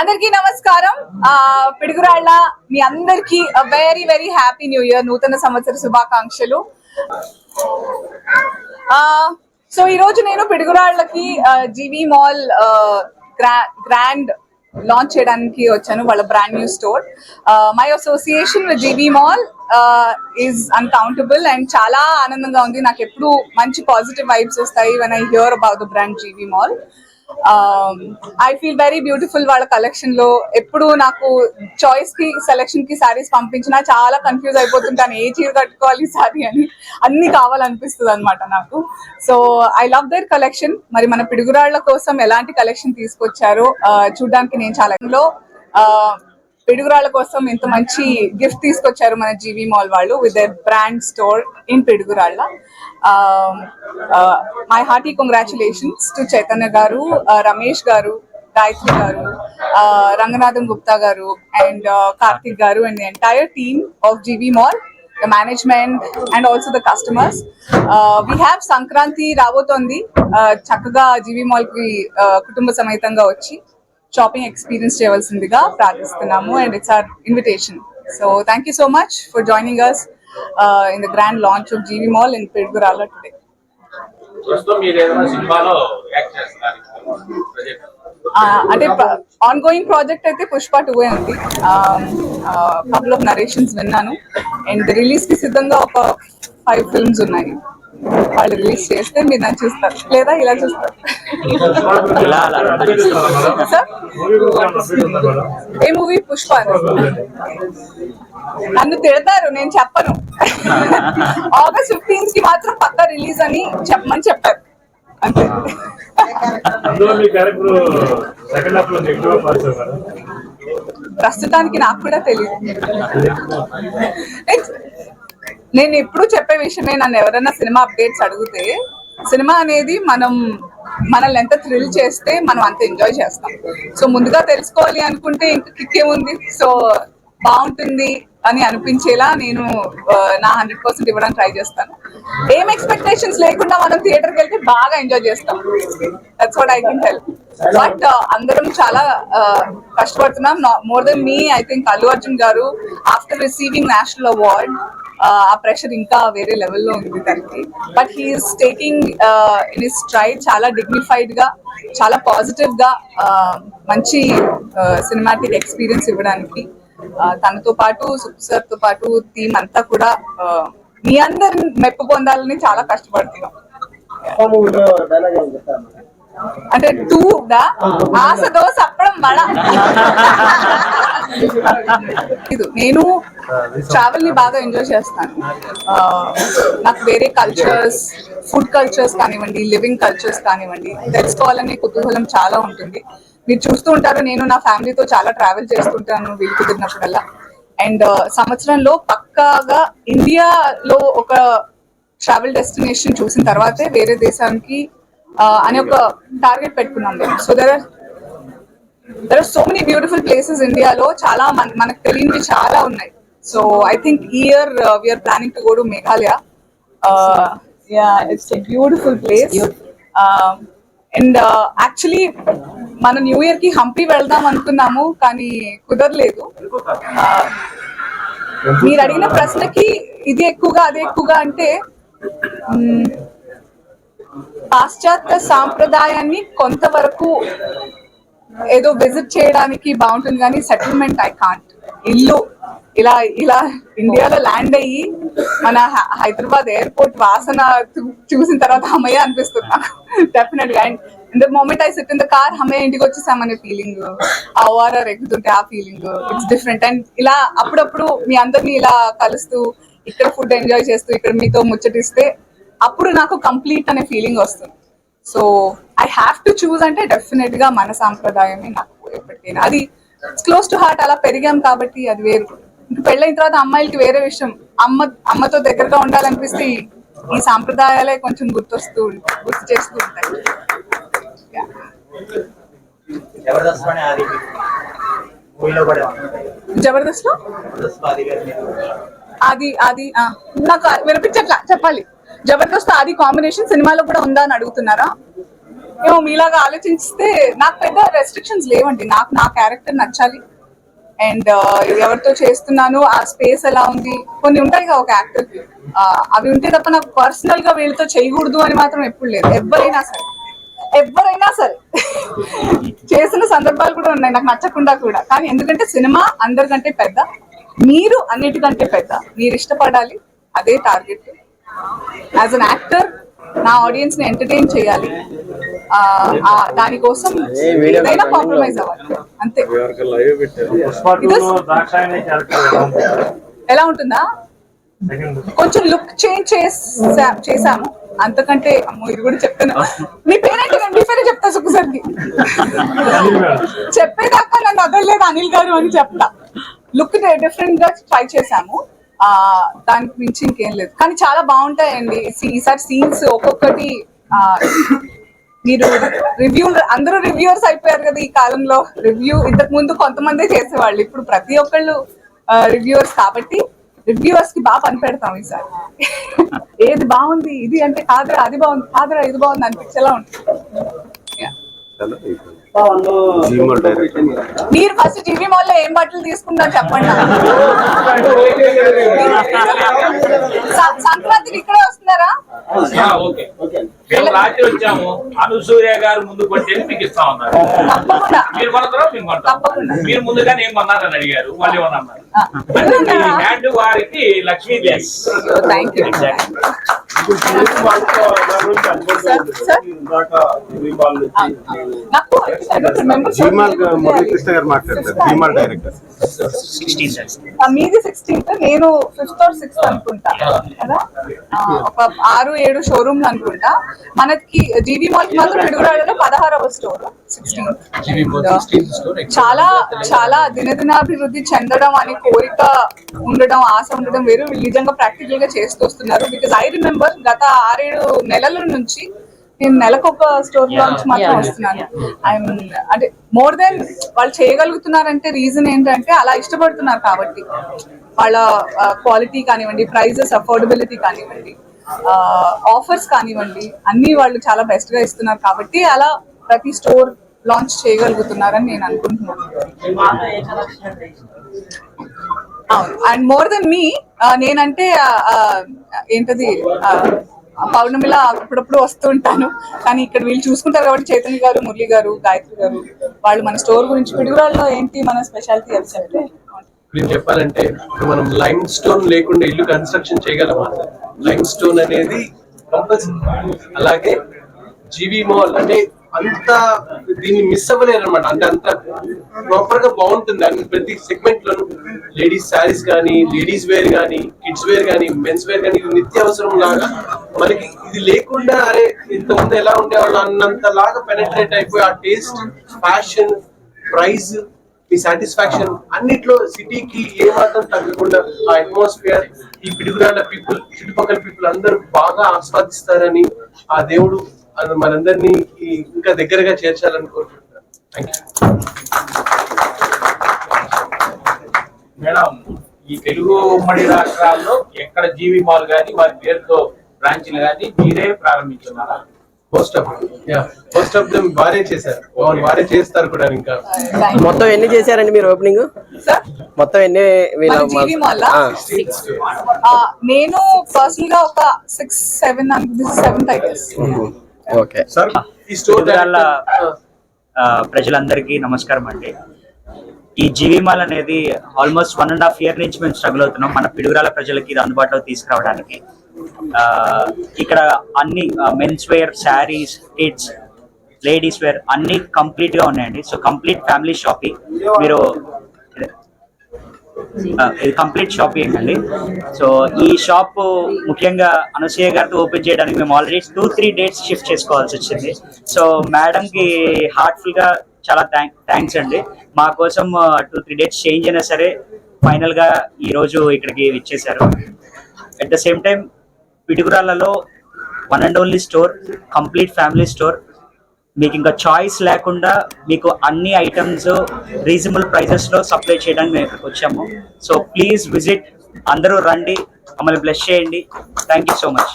అందరికీ నమస్కారం. ఆ పిడుగురాళ్ళ మీ అందరికీ very very happy new year నూతన సంవత్సర శుభాకాంక్షలు. ఆ సో ఈ రోజు నేను పిడుగురాళ్ళకి జీవీ మాల్ గ్రాండ్ లాంచ్ చేయడానికి వచ్చాను వాళ్ళ brand new store my association with GV mall is uncountable and చాలా ఆనందంగా ఉంది. నాకు ఎప్పుడు మంచి పాజిటివ్ వైబ్స్ వస్తాయి when I hear about the brand GV mall I feel very beautiful వాళ్ళ కలెక్షన్లో. ఎప్పుడు నాకు చాయిస్కి సెలెక్షన్కి సారీస్ పంపించినా చాలా కన్ఫ్యూజ్ అయిపోతుంటాను. ఏ చీర కట్టుకోవాలి సారీ అని. అన్ని కావాలనిపిస్తుంది అనమాట నాకు. So I love their collection మరి మన పిడుగురాళ్ళ కోసం ఎలాంటి కలెక్షన్ తీసుకొచ్చారో uh, చూడడానికి నేను చాలా లో uh, పిడుగురాళ్ళ కోసం ఇంత మంచి గిఫ్ట్ తీసుకొచ్చారు మన జీవీ మాల్ వాళ్ళు with their brand store in Piduguralla my hearty congratulations to Chaitanya garu Ramesh garu Gayatri గారు Ranganatham Gupta garu and Karthik garu and entire team of GV mall the management and also the customers we have Sankranti రాబోతోంది చక్కగా జీవి మాల్కి కుటుంబ సమేతంగా వచ్చి shopping experience చేయవలసిందిగా ప్రార్థిస్తున్నాము and it's our invitation so thank you so much for joining us in the grand launch of GV mall in Piduguralla today అంటే ongoing project అయితే పుష్ప టూ ఉంది. కపుల్ ఆఫ్ నరేషన్స్ విన్నాను. And రిలీజ్కి సిద్ధంగా ఒక five films ఉన్నాయి. వాళ్ళు release చేస్తే మీరు నన్ను చూస్తారు. లేదా ఇలా చూస్తారు. ఏ మూవీ? పుష్ప నన్ను తిడతారు నేను చెప్పను. ఆగస్ట్ ఫిఫ్టీన్త్కి మాత్రం పక్కా రిలీజ్ అని చెప్పమని చెప్పారు. అంతే. ప్రస్తుతానికి నాకు కూడా తెలియదు నేను ఎప్పుడు చెప్పే విషయమే నన్ను ఎవరైనా సినిమా అప్డేట్స్ అడిగితే సినిమా అనేది మనం మనల్ని ఎంత థ్రిల్ చేస్తే మనం అంత ఎంజాయ్ చేస్తాం. సో ముందుగా తెలుసుకోవాలి అనుకుంటే ఇంకా కిక్ ఏముంది? సో బాగుంటుంది అని అనిపించేలా నేను నా హండ్రెడ్ పర్సెంట్ ఇవ్వడానికి ట్రై చేస్తాను. ఏం ఎక్స్పెక్టేషన్స్ లేకుండా మనం థియేటర్కి వెళ్తే బాగా ఎంజాయ్ చేస్తాం. That's what I can help but అందరం చాలా కష్టపడుతున్నాం. More than me I think Allu Arjun garu after receiving national award ఆ ప్రెషర్ ఇంకా వేరే లెవెల్లో ఉంది తనకి. But he's taking in his stride చాలా డిగ్నిఫైడ్గా చాలా పాజిటివ్గా మంచి సినిమాటిక్ ఎక్స్పీరియన్స్ ఇవ్వడానికి తనతో పాటు సుప్ సార్తో పాటు టీం అంతా కూడా మీ అందరిని మెప్పు పొందాలని చాలా కష్టపడుతున్నాం. అంటే టూ ఆశ దోశ అప్పడం వడ. ఇది నేను ట్రావెల్ని బాగా ఎంజాయ్ చేస్తాను. నాకు వేరే కల్చర్స్ ఫుడ్ కల్చర్స్ కానివ్వండి లివింగ్ కల్చర్స్ కానివ్వండి తెలుసుకోవాలనే కుతూహలం చాలా ఉంటుంది. మీరు చూస్తూ ఉంటారు నేను నా ఫ్యామిలీతో చాలా ట్రావెల్ చేస్తుంటాను వీలు కుదిరినప్పుడల్లా. అండ్ సంవత్సరంలో పక్కాగా ఇండియాలో ఒక ట్రావెల్ డెస్టినేషన్ చూసిన తర్వాతే వేరే దేశానికి అనే ఒక టార్గెట్ పెట్టుకున్నాం. మేము so there are there are so many beautiful places ఇండియాలో చాలా మన- మనకు తెలియనివి చాలా ఉన్నాయి. So I think year we're planning to go to Meghalaya yeah it's beautiful place and actually మన న్యూ ఇయర్కి హంపి వెళ్దాం అనుకున్నాము కానీ కుదరలేదు. Uh, మీరు అడిగిన ప్రశ్నకి ఇది ఎక్కువగా అది ఎక్కువగా అంటే పాశ్చాత్య సాంప్రదాయాన్ని కొంతవరకు ఏదో విజిట్ చేయడానికి బాగుంటుంది కానీ సెటిల్మెంట్ ఐ కాంట్ ఇల్లు ఇలా ఇలా ఇండియాలో ల్యాండ్ అయ్యి మన హైదరాబాద్ ఎయిర్పోర్ట్ వాసన చూసిన తర్వాత అమ్మయ్య అనిపిస్తుంది నాకు. డెఫినెట్గా and the moment I sit in the car అమ్మయ్య ఇంటికి వచ్చేసామనే ఫీలింగ్ ఆ ఓఆర్ఆర్ ఎక్కుతుంటే ఆ ఫీలింగ్ ఇట్స్ డిఫరెంట్ అండ్ ఇలా అప్పుడప్పుడు మీ అందరినీ ఇలా కలుస్తూ ఇక్కడ ఫుడ్ ఎంజాయ్ చేస్తూ ఇక్కడ మీతో ముచ్చటిస్తే అప్పుడు నాకు కంప్లీట్ అనే ఫీలింగ్ వస్తుంది. So I have to choose అంటే డెఫినెట్గా మన సాంప్రదాయమే నాకు ఎప్పటికైనా. అది క్లోజ్ టు హార్ట్ అలా పెరిగాం కాబట్టి అది వేరు. ఇంక పెళ్ళైన తర్వాత అమ్మాయిలకి వేరే విషయం. అమ్మ అమ్మతో దగ్గరగా ఉండాలనిపిస్తే ఈ- సాంప్రదాయాలే కొంచెం గుర్తొస్తూ గుర్తు చేస్తూ ఉంటాయి. జబర్దస్త్లో. అది అది నాకు వినిపించట్లా? చెప్పాలి. జబర్దస్త్ అది కాంబినేషన్ సినిమాలో కూడా ఉందా అని అడుగుతున్నారా? ఏమో మీలాగా ఆలోచిస్తే నాకు పెద్ద రెస్ట్రిక్షన్స్ లేవండి. నాకు నా క్యారెక్టర్ నచ్చాలి. అండ్ uh, ఎవరితో చేస్తున్నాను ఆ స్పేస్ ఎలా ఉంది? కొన్ని ఉంటాయి కదా ఒక యాక్టర్ అవి ఉంటే తప్ప నాకు పర్సనల్గా వీళ్ళతో చేయకూడదు అని మాత్రం ఎప్పుడు లేదు. ఎవరైనా సరే. ఎవరైనా సరే. చేసిన సందర్భాలు కూడా ఉన్నాయి. నాకు నచ్చకుండా కూడా. కానీ ఎందుకంటే సినిమా అందరికంటే పెద్ద. మీరు అన్నిటికంటే పెద్ద. మీరు ఇష్టపడాలి. అదే టార్గెట్ యాజ్ అన్ యాక్టర్ నా ఆడియన్స్ని ఎంటర్టైన్ చేయాలి. ఆ, ఆ, దానికోసం ఏదైనా కాంప్రమైజ్ అవ్వాలి. అంతే. ఎలా ఉంటుందా? కొంచెం లుక్ చేంజ్ చేసా చేసాము అంతకంటే అమ్మో ఇది కూడా చెప్తున్నా. మీ పేరేంటి నేను మీ పేరే చెప్తా సుఖసరికి చెప్పేదాకా నన్ను వదలలేదు అనిల్ గారు అని చెప్తా. లుక్ డిఫరెంట్గా ట్రై చేసాము ఆ దానికి మించి ఇంకేం లేదు. కానీ చాలా బాగుంటాయండి. ఈసారి సీన్స్ ఒక్కొక్కటి ఆ, మీరు రివ్యూ అందరూ రివ్యూవర్స్ అయిపోయారు కదా ఈ కాలంలో. రివ్యూ ఇంతకు ముందు కొంతమందే చేసేవాళ్ళు. ఇప్పుడు ప్రతి ఒక్కళ్ళు రివ్యూవర్స్ కాబట్టి రివ్యూవర్స్కి బాగా పని పెడతాం ఈసారి. ఏది బాగుంది ఇది అంటే కాదురా అది బాగుంది కాదురా ఇది బాగుంది అనిపించేలా ఉంటుంది. జీమల్ మీరు ఫస్ట్ టీవీ మాల్లో ఏం బట్టలు తీసుకున్నారు చెప్పండి. నాకు. స- సంక్రాంతికి ఇక్కడే వస్తున్నారా? ఆ, ఓకే. మేము రాత్రి వచ్చాము. అనుసూర్య గారు ముందు కొట్టేది మీకు ఇస్తా ఉన్నారు. తప్పకుండా. మీరు కొడతారా మేము కొంటాం. మీరు ముందుగానే ఏం కొన్నారని అడిగారు. వాళ్ళు ఏమన్నా అన్నారు? ఆ, అంటే మీ ఉన్నారా? హ్యాండ్ వారికి సార్ నాకు జీమాల్ మురళీకృష్ణ గారు మాట్లాడతారు జీమాల్ డైరెక్టర్. ఆ, మీది సిక్స్టీన్త్ నేను ఫిఫ్త్ ఆర్ సిక్స్త్ అనుకుంటా. కదా? ఒక ఆరు ఏడు షోరూమ్లు అనుకుంటా. మనకి జీవి మాల్కి మాత్రం పిడుగురాళ్ళలో పదహారవ స్టోర్. చాలా చాలా దినదినాభివృద్ధి చెందడం అనే కోరిక ఉండడం ఆశ ఉండడం వేరు. వీళ్ళు నిజంగా ప్రాక్టికల్గా చేస్తూ వస్తున్నారు. బికాస్ ఐ రిమెంబర్ గత ఆరేడు నెలల నుంచి నేను నెలకొక స్టోర్ లాంచ్ మాత్రం వస్తున్నాను. ఐఎమ్ అంటే మోర్ దెన్ వాళ్ళు చేయగలుగుతున్నారంటే రీజన్ ఏంటంటే అలా ఇష్టపడుతున్నారు కాబట్టి. వాళ్ళ క్వాలిటీ కానివ్వండి ప్రైజెస్ అఫోర్డబిలిటీ కానివ్వండి ఆఫర్స్ కానివ్వండి అన్ని వాళ్ళు చాలా బెస్ట్గా ఇస్తున్నారు కాబట్టి అలా ప్రతి స్టోర్ లాంచ్ చేయగలుగుతున్నారని నేను అనుకుంటున్నాను. అండ్ మోర్ దెన్ మీ నేనంటే ఏంటది పౌర్ణమిలా అప్పుడప్పుడు వస్తూ ఉంటాను. కానీ ఇక్కడ వీళ్ళు చూసుకుంటారు కాబట్టి చైతన్య గారు మురళి గారు గాయత్రి గారు వాళ్ళు మన స్టోర్ గురించి పిడుగురాల్లో ఏంటి మన స్పెషాలిటీ అని చెప్తే? మీరు చెప్పాలంటే మనం లైమ్ స్టోన్ లేకుండా ఇల్లు కన్స్ట్రక్షన్ చేయగలమా? లైమ్ స్టోన్ అనేది కంపల్సరీ అలాగే జీవి మాల్ అంటే అంత దీన్ని మిస్ అవ్వలేరు అనమాట అంటే అంత ప్రాపర్గా బాగుంటుంది. అండ్ ప్రతి సెగ్మెంట్ లోను లేడీస్ శారీస్ కానీ లేడీస్ వేర్ కానీ కిడ్స్ వేర్ కానీ మెన్స్ వేర్ కానీ నిత్యావసరం లాగా మనకి ఇది లేకుండా అరే ఇంతకుముందు ఎలా ఉండేవాళ్ళు అన్నంత లాగా పెనట్రేట్ అయిపోయి ఆ టేస్ట్ ఫ్యాషన్ ప్రైస్ ఈ సాటిస్ఫాక్షన్ అన్నిట్లో సిటీకి ఏ మాత్రం తగ్గకుండా ఆ అట్మాస్ఫియర్ ఈ పిడుగురాళ్ళ పీపుల్ చుట్టుపక్కల పీపుల్ అందరూ బాగా ఆస్వాదిస్తారని ఆ దేవుడు అది మనందరినీ ఇంకా దగ్గరగా చేర్చాలని కోరుకుంటున్నాను. థ్యాంక్ యూ మేడం ఈ తెలుగు ఉమ్మడి రాష్ట్రాల్లో ఎక్కడ జీవి మాల్ గాని వారి పేరుతో బ్రాంచ్లు గాని మీరే ప్రారంభించున్నారా? Most of most of them వారే చేశారు. వారే చేస్తారు కూడా ఇంకా. మొత్తం ఎన్ని చేశారండి మీరు ఓపెనింగ్ సార్ మొత్తం ఎన్ని నేను పర్సనల్గా ఒక six seven guess okay sir ఈ స్టోర్ పిడుగురాళ్ళ ఆ, ప్రజలందరికీ నమస్కారం అండి. ఈ జీవిమాల్ అనేది almost one and half year నుంచి మేము స్ట్రగుల్ అవుతున్నాం. మన పిడుగురాల ప్రజలకి ఇది అందుబాటులో తీసుకురావడానికి. ఆ, ఇక్కడ అన్ని men's wear saris kids ladies wear అన్ని కంప్లీట్గా ఉన్నాయండి. సో కంప్లీట్ ఫ్యామిలీ షాపింగ్ మీరు ఇది కంప్లీట్ షాపింగ్ ఏంటండి సో ఈ షాప్ ముఖ్యంగా అనసూయ గారితో ఓపెన్ చేయడానికి మేము already two three dates shift చేసుకోవాల్సి వచ్చింది. సో మేడం కి చాలా గా చాలా థ్యాంక్స్ అండి. మా కోసం టూ త్రీ డేట్స్ చేంజ్ అయినా సరే ఫైనల్గా ఈ రోజు ఇక్కడికి ఇచ్చేసారు at the same time పిడుగురాళ్ళలో one and only store complete family store మీకు ఇంకా చాయిస్ లేకుండా మీకు అన్ని ఐటమ్స్ రీజనబుల్ ప్రైజెస్లో సప్లై చేయడానికి మేము ఇక్కడికి వచ్చాము. సో ప్లీజ్ విజిట్ అందరూ రండి మమ్మల్ని బ్లెస్ చేయండి. Thank you so much